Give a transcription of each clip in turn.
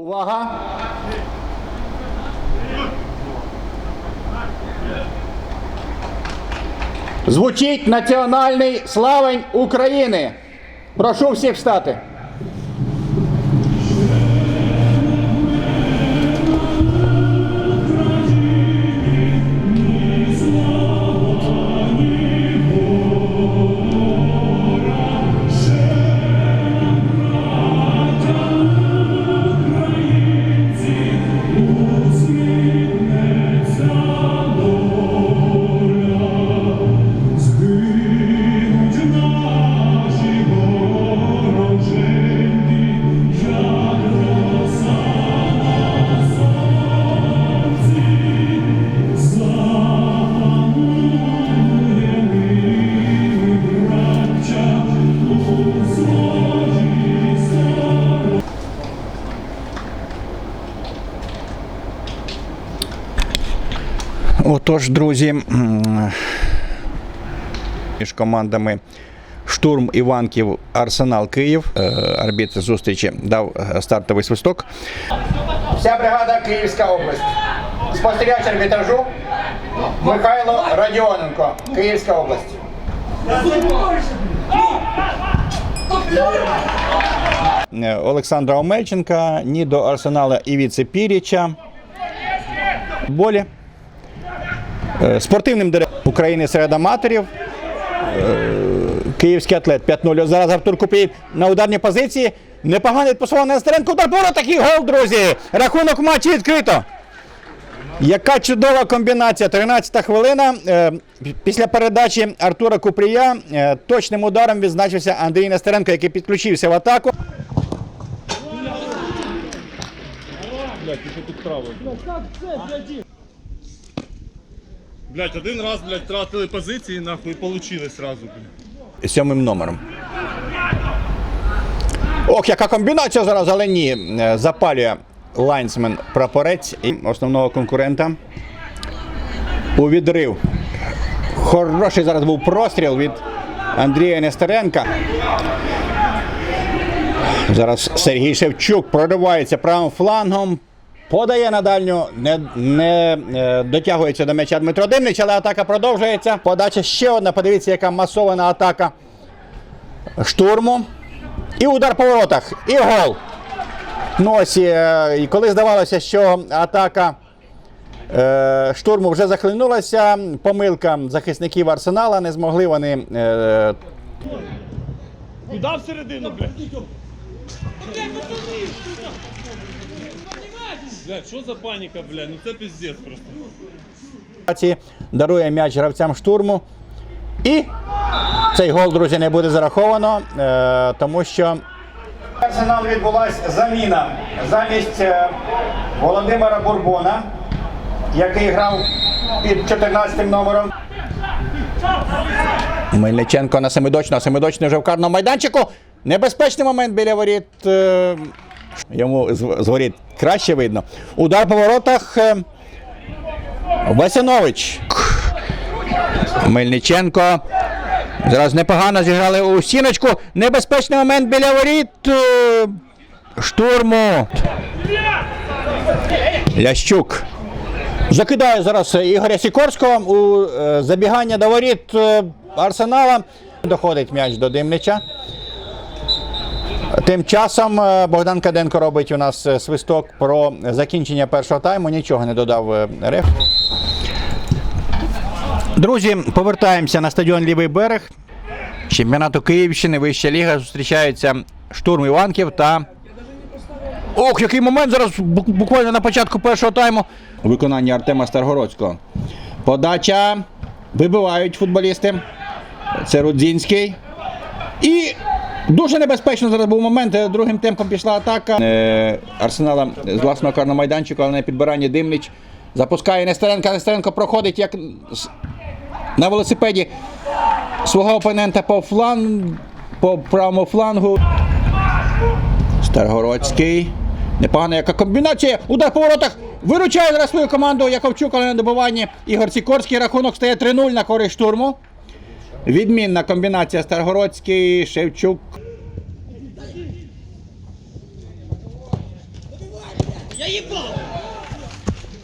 Увага! Звучить національний славень України. Прошу всіх встати. Отож, друзі, між командами Штурм Іванків Арсенал Київ. Е, Арбітр зустрічі дав е, стартовий свисток. Вся бригада Київська область. Спостерігач арбітражу Михайло Радіоненко, Київська область. Е, Олександра Омельченка, ні до Арсенала Івіці Піріча. Болі. Е, Спортивним директором України серед аматорів. Е, Київський атлет 5-0. Зараз Артур Купіїв на ударній позиції. Непоганий відпасував Нестеренко. Удар поворот, такий гол, друзі. Рахунок матчі відкрито. Яка чудова комбінація. 13 хвилина. Е, Після передачі Артура Купрія точним ударом відзначився Андрій Нестеренко, який підключився в атаку. Блять, один раз, блядь, тратили позиції, нахуй, і получили сразу, блядь. сьомим номером. Ох, яка комбінація зараз, але ні. Е, Запалює лайнсмен прапорець і основного конкурента. У відрив. Хороший зараз був простріл від Андрія Нестеренка. Зараз Сергій Шевчук проривається правим флангом. Подає на дальню, не, не е, дотягується до м'яча Дмитро Димнич, але атака продовжується. Подача ще одна. Подивіться, яка масована атака штурму. І удар по воротах. І гол. Ну ось, е, і коли здавалося, що атака е, штурму вже захлинулася, помилка захисників Арсенала, не змогли вони е, Куда всередину, блядь? Блядь, що за паніка, блядь? Ну це пиздец просто. Дарує м'яч гравцям штурму. І цей гол, друзі, не буде зараховано, е, тому що. Арсенал відбулася заміна замість е, Володимира Бурбона, який грав під 14 номером. Мельниченко на Семидочного. Семидочний вже в карному майданчику. Небезпечний момент біля воріт. е, Йому з з воріт краще видно. Удар по воротах. е, Васянович. Мельниченко. Зараз непогано зіграли у стіночку. Небезпечний момент біля воріт. е, Штурму. Лящук. Закидає зараз Ігоря Сікорського у е, забігання до воріт Арсенала. Доходить м'яч до Димнича. Тим часом е, Богдан Каденко робить у нас е, свисток про закінчення першого тайму. Нічого не додав е, реф. Друзі, повертаємося на стадіон Лівий берег. Чемпіонату Київщини, вища ліга. Зустрічаються штурм Іванків та. Ох, який момент зараз буквально на початку першого тайму. У виконанні Артема Старгородського. Подача. Вибивають футболісти. Це Рудзінський. І дуже небезпечно зараз був момент. е, Другим темпом пішла атака. Е, Арсенала з власного карного майданчика, але на підбиранні Димнич. Запускає Нестеренка. Нестеренко проходить як на велосипеді свого опонента по фланг, по правому флангу. Старгородський. Непогана яка комбінація. Удар по воротах. Виручає зараз свою команду Яковчук, але на добуванні. Ігор Сікорський. Рахунок стає 3-0 на користь штурму. Відмінна комбінація Старгородський, Шевчук.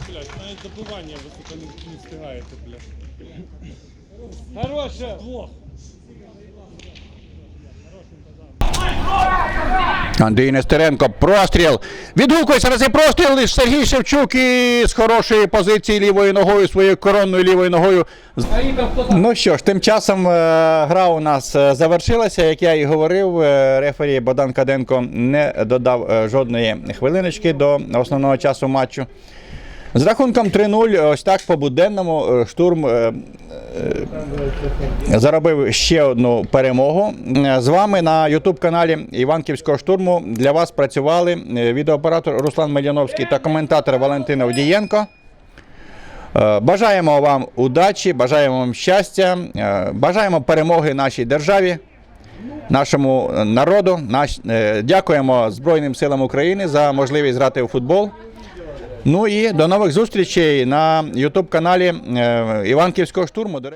Блядь, навіть добивання високо не встигаєте, блядь. Хороше! Двох. Андрій Нестеренко, простріл. Відгукується на цей простріл. Сергій Шевчук і з хорошої позиції лівою ногою, своєю коронною лівою ногою. Ну що ж, тим часом е, гра у нас е, завершилася. Як я і говорив, е, рефері Богдан Каденко не додав жодної хвилиночки до основного часу матчу. З рахунком 3-0, ось так по буденному штурм заробив ще одну перемогу. Е, З вами на Ютуб-каналі Іванківського штурму для вас працювали е, відеооператор Руслан Мельяновський та коментатор Валентин Овдієнко. Е, Бажаємо вам удачі, бажаємо вам щастя, е, бажаємо перемоги нашій державі, нашому народу. Е, дякуємо Збройним силам України за можливість грати у футбол. Ну і до нових зустрічей на Ютуб каналі Іванківського штурму.